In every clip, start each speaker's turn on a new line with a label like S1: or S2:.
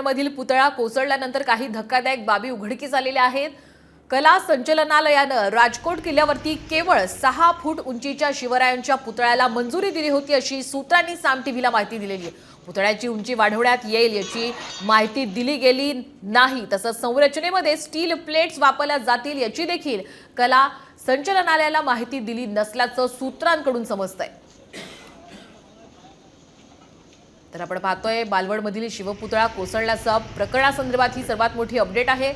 S1: मालवणमधील पुतळा कोसळल्यानंतर काही धक्कादायक बाबी उघडकीस आलेल्या आहेत. कला संचलनालयानं राजकोट किल्ल्यावरती केवळ सहा फूट उंचीच्या शिवरायांच्या पुतळ्याला मंजुरी दिली होती अशी सूत्रांनी साम टीव्हीला माहिती दिलेली आहे. पुतळ्याची उंची वाढवण्यात येईल याची माहिती दिली गेली नाही. तसंच संरचनेमध्ये स्टील प्लेट्स वापरल्या जातील याची देखील कला संचलनालयाला माहिती दिली नसल्याचं सूत्रांकडून समजतंय. तर आपण पाहतोय बालवडमधील शिवपुतळा कोसळल्याचं प्रकरणासंदर्भात ही सर्वात मोठी अपडेट आहे.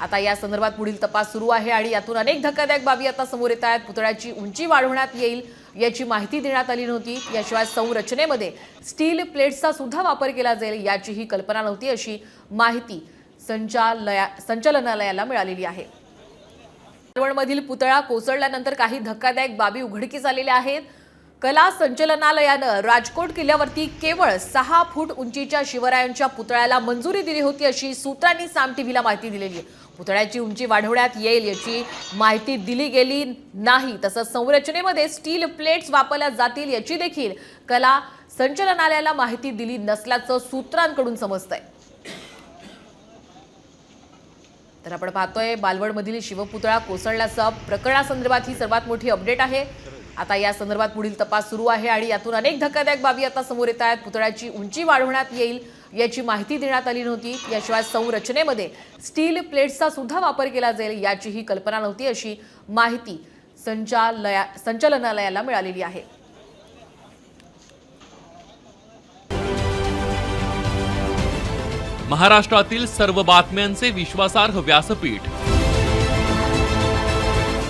S1: आता या संदर्भात पुढील तपास सुरू आहे आणि यातून अनेक धक्कादायक बाबी आता समोर येत आहेत. पुतळ्याची उंची वाढवण्यात येईल याची माहिती देण्यात आली नव्हती. याशिवाय संरचनेमध्ये स्टील प्लेट्सचा सुद्धा वापर केला जाईल याचीही कल्पना नव्हती अशी माहिती संचालया संचालनालयाला मिळालेली आहे. मधील पुतळा कोसळल्यानंतर काही धक्कादायक बाबी उघडकीस आलेल्या आहेत. कला संचलनालयानं राजकोट किल्ल्यावरती केवळ सहा फूट उंचीच्या शिवरायांच्या पुतळ्याला मंजुरी दिली होती अशी सूत्रांनी साम टीव्हीला माहिती दिलेली आहे. पुतळ्याची उंची वाढवण्यात येईल याची माहिती दिली गेली नाही. तसंच संरचनेमध्ये स्टील प्लेट्स वापरल्या जातील याची देखील कला संचलनालयाला माहिती दिली नसल्याचं सूत्रांकडून समजतंय. तर आपण पाहतोय बालवडमधील शिवपुतळा कोसळल्याचं प्रकरणासंदर्भात ही सर्वात मोठी अपडेट आहे. आता या संदर्भात पुढील तपास सुरू आहे आणि यातून अनेक धक्कादायक बाबी आता समोर येत आहेत. पुतळ्याची उंची वाढवण्यात येईल याची माहिती देण्यात आली नव्हती. याशिवाय संरचनेमध्ये स्टील प्लेट्सचा सुद्धा वापर केला जाईल याचीही कल्पना नव्हती अशी माहिती संचालया संचालनालयाला मिळालेली आहे.
S2: महाराष्ट्रातील सर्व बातम्यांचे विश्वासार्ह व्यासपीठ